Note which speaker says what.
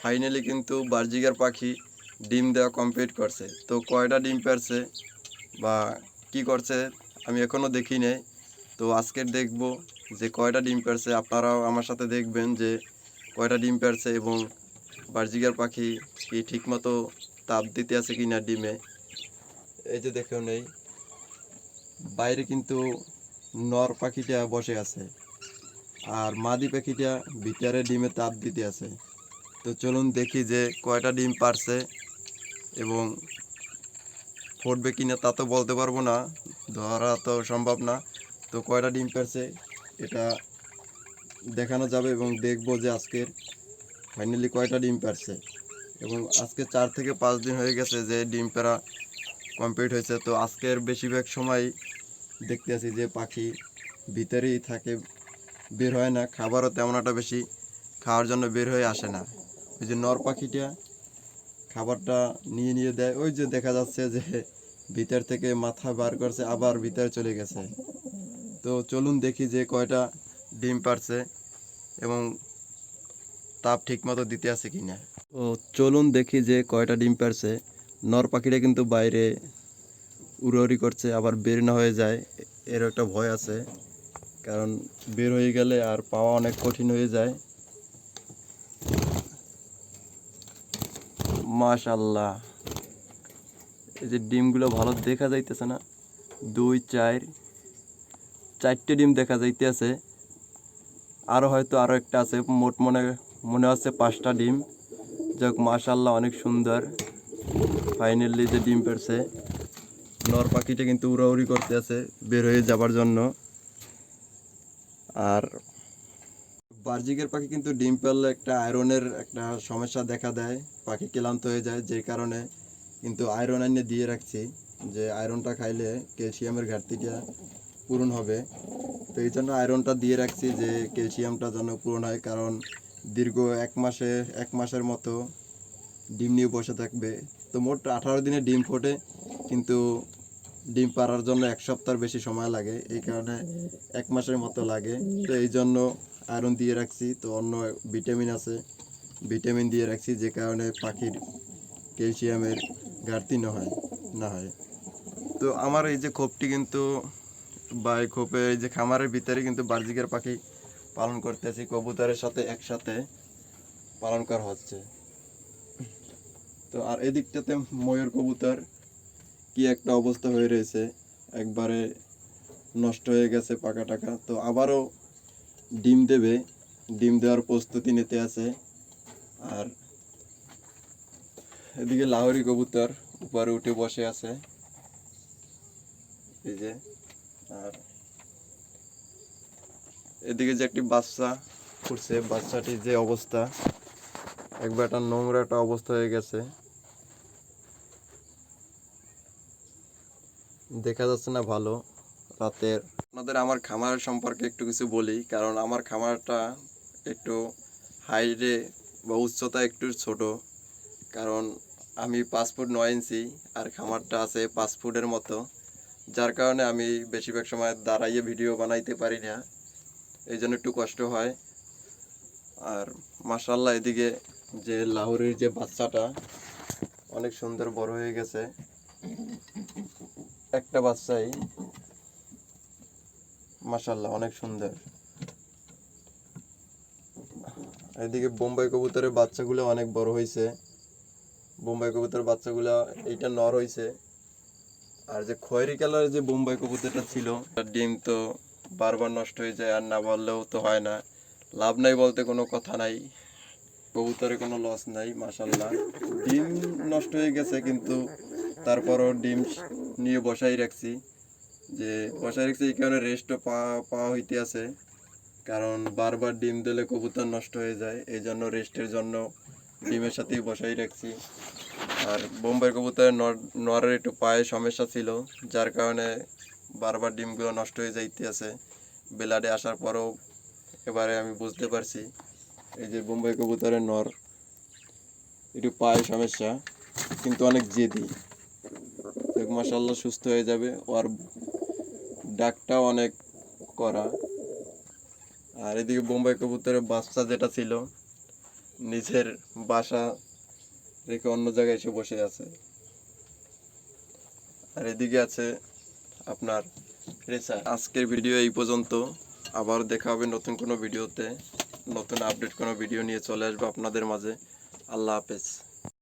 Speaker 1: Finally কিন্তু budgerigar পাখি ডিম দেওয়া কমপ্লিট করছে। তো কয়টা ডিম পারছে বা কি করছে আমি এখনও দেখি নাই। তো আজকের দেখব যে কয়টা ডিম পারছে আপনারাও আমার সাথে দেখবেন যে কয়টা ডিম পারছে এবং বার্জিগার পাখি কি ঠিকমতো তাপ দিতে আছে কি না ডিমে। এই যে দেখেও নেই বাইরে কিন্তু নর পাখিটা বসে আছে। আর মাদি পাখিটা ভিতরে ডিমে তাপ দিতে আছে। তো চলুন দেখি যে কয়টা ডিম পারছে এবং ফুটবে কি না তা তো বলতে পারব না, ধরা তো সম্ভব না। তো কয়টা ডিম পারছে এটা দেখানো যাবে এবং দেখব যে আজকের ফাইনালি কয়টা ডিম পারছে। এবং আজকে চার থেকে পাঁচ দিন হয়ে গেছে যে ডিম পেরা কমপ্লিট হয়েছে, তো আজকের বেশিরভাগ সময় দেখতে আছি যে পাখি ভিতরেই থাকে, বের হয় না, খাবারও তেমন একটা বেশি খাওয়ার জন্য বের হয়ে আসে না। ওই যে নর পাখিটা খাবারটা নিয়ে নিয়ে দেয়। ওই যে দেখা যাচ্ছে যে ভিতর থেকে মাথা বার করছে, আবার ভিতরে চলে গেছে। তো চলুন দেখি যে কয়টা ডিম পারছে এবং তাপ ঠিক মতো দিতে আছে কি না ও চলুন দেখি যে কয়টা ডিম পারছে। নর পাখিটা কিন্তু বাইরে উড়াউড়ি করছে, আবার বের না হয়ে যায়, এর একটা ভয় আছে। কারণ বের হয়ে গেলে আর পাওয়া অনেক কঠিন হয়ে যায়। মাশাল্লাহ এই যে ডিমগুলো ভালো দেখা যাইতেছে না, দুই, চার, চারটে ডিম দেখা যাইতেছে। আরও হয়তো আরও একটা আছে, মোট মনে মনে হচ্ছে পাঁচটা ডিম। যাক মাশাল্লাহ অনেক সুন্দর। ফাইনালি যে ডিম পেড়ছে, নর পাখিটা কিন্তু উড়াউড়ি করতে আছে বের হয়ে যাবার জন্য। আর বার্জিকের পাখি কিন্তু ডিম পেলে একটা আয়রনের একটা সমস্যা দেখা দেয়। পাখি ক্লান্ত হয়ে যায় যে কারণে কিন্তু আয়রন এনে দিয়ে রাখছি যে আয়রনটা খাইলে ক্যালসিয়ামের ঘাটতিটা পূরণ হবে। তো এই জন্য আয়রনটা দিয়ে রাখছি যে ক্যালসিয়ামটা যেন পূরণ হয় কারণ দীর্ঘ এক মাসে, এক মাসের মতো ডিম নিয়ে বসে থাকবে। তো মোট আঠারো দিনে ডিম ফোটে, কিন্তু ডিম পাড়ার জন্য এক সপ্তাহ বেশি সময় লাগে, এই কারণে এক মাসের মতো লাগে। তো এই জন্য আয়রন দিয়ে রাখছি, তো অন্য ভিটামিন আছে। ভিটামিন দিয়ে রাখছি, যে কারণে পাখির ক্যালসিয়ামের ঘাটতি না হয় না হয়। তো আমার এই যে খোপটি কিন্তু, বা এই খোপে এই যে খামারের ভিতরে কিন্তু বার্জিকের পাখি পালন করতেছি, কবুতরের সাথে একসাথে পালন করা হচ্ছে। তো আর এদিকটাতে ময়ূর কবুতর কি একটা অবস্থা হয়ে রয়েছে, একবারে নষ্ট হয়ে গেছে পাকা টাকা। তো আবারও ডিম দেবে, ডিম দেওয়ার প্রস্তুতি নিতে আছে। আর এদিকে লাহোরি কবুতর উপরে উঠে বসে আছে। এই যে, আর এদিকে যে একটি বাচ্চা ফুটছে বাচ্চাটির যে অবস্থা, একবার একটা নোংরা একটা অবস্থা হয়ে গেছে। দেখা যাচ্ছে না ভালো রাতের। আপনাদের আমার খামার সম্পর্কে একটু কিছু বলি, কারণ আমার খামারটা একটু হাইটে বা উচ্চতা একটু ছোট। কারণ আমি পাঁচ ফুট নয় ইঞ্চি আর খামারটা আছে পাঁচ ফুটের মতো। যার কারণে আমি বেশিরভাগ সময় দাঁড়াইয়ে ভিডিও বানাইতে পারি না। এই জন্য একটু কষ্ট হয়। আর মাসাল্লাহ এদিকে যে লাহোরের যে বাচ্চাটা, অনেক সুন্দর বড় হয়ে গেছে। একটা বাচ্চাই। মাসাল্লাহ অনেক সুন্দর। এদিকে বোম্বাই কবুতরের বাচ্চাগুলো অনেক বড় হয়েছে বোম্বাই কবুতরের বাচ্চাগুলো এইটা নর হয়েছে আর যে খয়েরি কালারের যে বোম্বাই কবুতরটা ছিল, তার ডিম তো বারবার নষ্ট হয়ে যায়, আর না বললেও তো হয় না। লাভ নাই বলতে কোনো কথা নাই। কবুতরে কোনো লস নাই মাসাল্লাহ ডিম নষ্ট হয়ে গেছে, কিন্তু তারপরও ডিম নিয়ে বসাই রাখছি। যে বসাই রাখছি এই কারণে রেস্টও পাওয়া পাওয়া হইতে আছে। কারণ বারবার ডিম দিলে কবুতর নষ্ট হয়ে যায়। এই জন্য রেস্টের জন্য ডিমের সাথেই বসাই রাখছি। আর বোম্বাই কবুতরের নর- নরের একটু পায়ে সমস্যা ছিল, যার কারণে বারবার ডিমগুলো নষ্ট হয়ে যাইতে আছে। বেলাডে আসার পরেও এবারে আমি বুঝতে পারছি, এই যে বোম্বাই কবুতরের নর, একটু পায়ে সমস্যা, কিন্তু অনেক জেদি। মাসাল্লাহ সুস্থ হয়ে যাবে। ওর ডাকটাও অনেক করা। আর এদিকে বোম্বাই কবুতরের বাচ্চা যেটা ছিল, নিজের বাসা রেখে অন্য জায়গায় এসে বসে আছে। আর এদিকে আছে আপনার রেসা। আজকের ভিডিও এই পর্যন্ত। আবার দেখা হবে নতুন কোনো ভিডিওতে। নতুন আপডেট কোনো ভিডিও নিয়ে চলে আসব আপনাদের মাঝে। আল্লাহ হাফেজ।